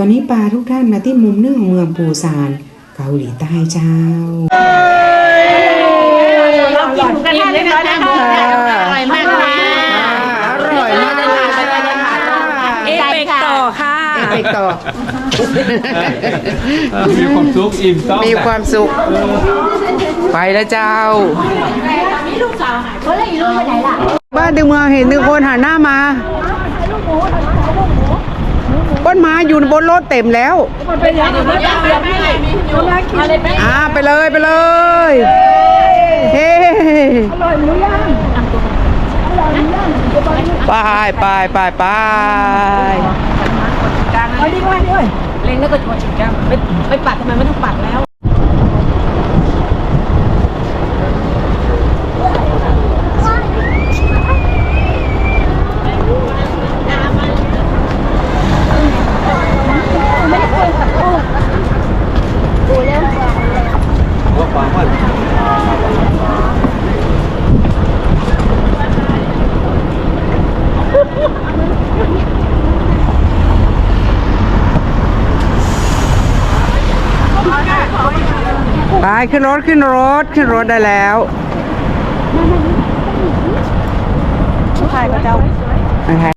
ตอนนี้ปาทุกท่านมาที่มุมหนึ่งของเมืองปูซานเกาหลีใต้เจ้าเรากินกันเรียบร้อยแล้วค่ะอร่อยมากค่ะอร่อยมากเอฟเฟกต่อค่ะไปต่อมีความสุขอิ่มต้องมีความสุข ไปแล้วเจ้าบ้านดึงเมืองเห็นหนึ่งคนหันหน้ามา บนมาอยู่บนรถเต็มแล้วอ่าไปเลยไปเลยเฮ้ไปไปไปไปเล็งแล้วก็ชวนชิมแก้วไม่ไม่ปัดทำไมไม่ต้องปัดแล้ว ไปขึ้นรถขึ้นรถขึ้นรถได้แล้วใช่พระเจ้านะคะ